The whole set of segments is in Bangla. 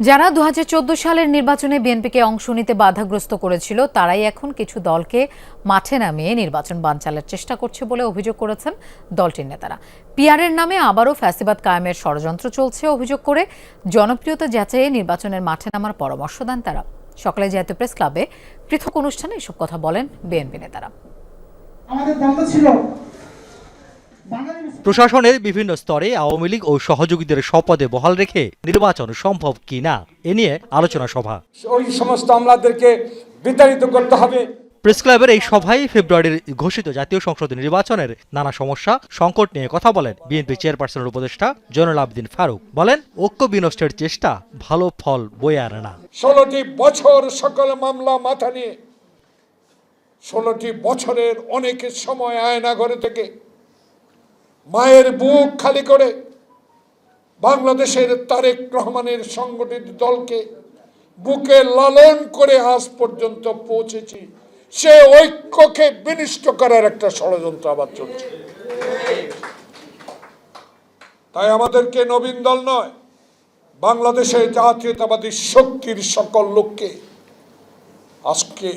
যারা দু হাজার চোদ্দ সালের নির্বাচনে বিএনপিকে অংশ নিতে বাধাগ্রস্ত করেছিল, তারাই এখন কিছু দলকে মাঠে নামিয়ে নির্বাচন বানচালের চেষ্টা করছে বলে অভিযোগ করেছেন দলটির নেতারা। পিয়ারের নামে আবারও ফ্যাসিবাদ কায়েমের ষড়যন্ত্র চলছে অভিযোগ করে জনপ্রিয়তা যাচাইয়ে নির্বাচনের মাঠে নামার পরামর্শ দেন তারা। সকালে জাতীয় প্রেস ক্লাবে পৃথক অনুষ্ঠানে এসব কথা বলেন বিএনপি নেতারা। আমাদের ছিল প্রশাসনের বিভিন্ন স্তরে আওয়ামী লীগ ও সহযোগীদের স্বপদে বহাল রেখে নির্বাচন সম্ভব কি না এ নিয়ে আলোচনা সভা। ওই সমস্ত আমলাদেরকে বিতাড়িত করতে হবে। প্রেস ক্লাবের এই সভায় ফেব্রুয়ারির ঘোষিত জাতীয় সংসদ নির্বাচনের নানা সমস্যা সংকট নিয়ে কথা বলেন বিএনপি চেয়ারপারসনের উপদেষ্টা জয়নুল আবদিন ফারুক। বলেন ঐক্য বিনষ্টের চেষ্টা ভালো ফল বয়ে আনে না। ষোলোটি বছর সকল মামলা মাথা নিয়ে ষোলোটি বছরের অনেক সময় আয়না ঘরে থেকে মায়ের বুক খালি করে বাংলাদেশের তারেক রহমানের সংগঠিত দলকে বুকে লালন করে আজ পর্যন্ত পৌঁছেছি। সে ঐক্যকে বিনিষ্ট করার একটা ষড়যন্ত্র আবার চলছে। তাই আমাদেরকে নবীন দল নয় বাংলাদেশের জাতীয়তাবাদী শক্তির সকল লোককে আজকে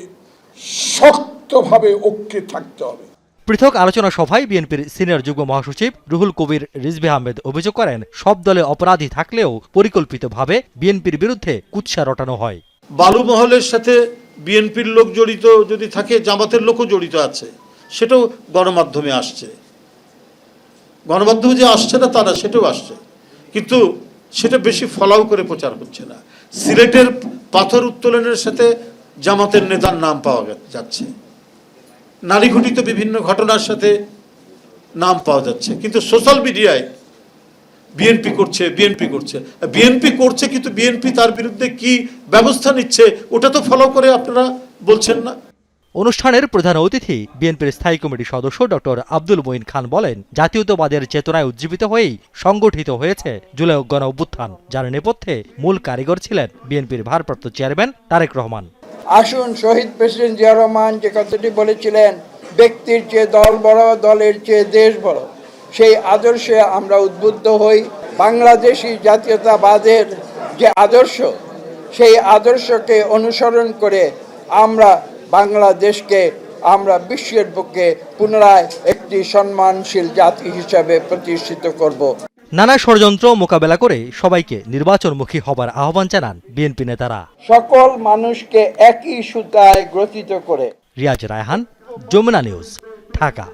শক্তভাবে ঐক্যে থাকতে হবে। পৃথক আলোচনা সভায় বিএনপির সিনিয়র যুগ্ম মহাসচিব রুহুল কবির রিজভি আহমেদ অভিযোগ করেন, সব দলে অপরাধী থাকলেও পরিকল্পিতভাবে বিএনপির বিরুদ্ধে কুৎসা রটানো হয়। বালু মহলের সাথে বিএনপির লোক জড়িত যদি থাকে, জামাতের লোকও জড়িত আছে, সেটাও গণমাধ্যমে আসছে। গণমাধ্যমে যে আসছে না তারা সেটাও আসছে। কিন্তু সেটা বেশি ফলাও করে প্রচার হচ্ছে না। সিলেটের পাথর উত্তোলনের সাথে জামাতের নেতার নাম পাওয়া যাচ্ছে। নারী ঘটিত বিভিন্ন ঘটনার সাথে নাম পাওয়া যাচ্ছে। কিন্তু সোশ্যাল মিডিয়ায় বিএনপি করছে বিএনপি করছে। বিএনপি করছে কিন্তু বিএনপি তার বিরুদ্ধে কি ব্যবস্থা নিচ্ছে, ওটা তো ফলো করে আপনারা বলছেন না। অনুষ্ঠানের প্রধান অতিথি বিএনপির স্থায়ী কমিটির সদস্য ডক্টর আব্দুল মঈন খান বলেন, জাতীয়তাবাদের চেতনায় উজ্জীবিত হয়েই সংগঠিত হয়েছে জুলাই গণ অভ্যুত্থান, যার নেপথ্যে মূল কারিগর ছিলেন বিএনপির ভারপ্রাপ্ত চেয়ারম্যান তারেক রহমান। আসুন, শহীদ প্রেসিডেন্ট জিয়া রহমান যে কথাটি বলেছিলেন, ব্যক্তির চেয়ে দল বড়, দলের চেয়ে দেশ বড়। সেই আদর্শে আমরা উদ্বুদ্ধ হই। বাংলাদেশি জাতীয়তাবাদের যে আদর্শ, সেই আদর্শকে অনুসরণ করে আমরা বাংলাদেশকে, আমরা বিশ্বের বুকে পুনরায় একটি সম্মানশীল জাতি হিসাবে প্রতিষ্ঠিত করব। নানা ষড়যন্ত্র মোকাবেলা করে সবাইকে নির্বাচনমুখী হবার আহ্বান জানান বিএনপি নেতারা। সকল মানুষকে একই সুতায় গ্রথিত করে। রিয়াজ রায়হান যমুনা নিউজ ঢাকা।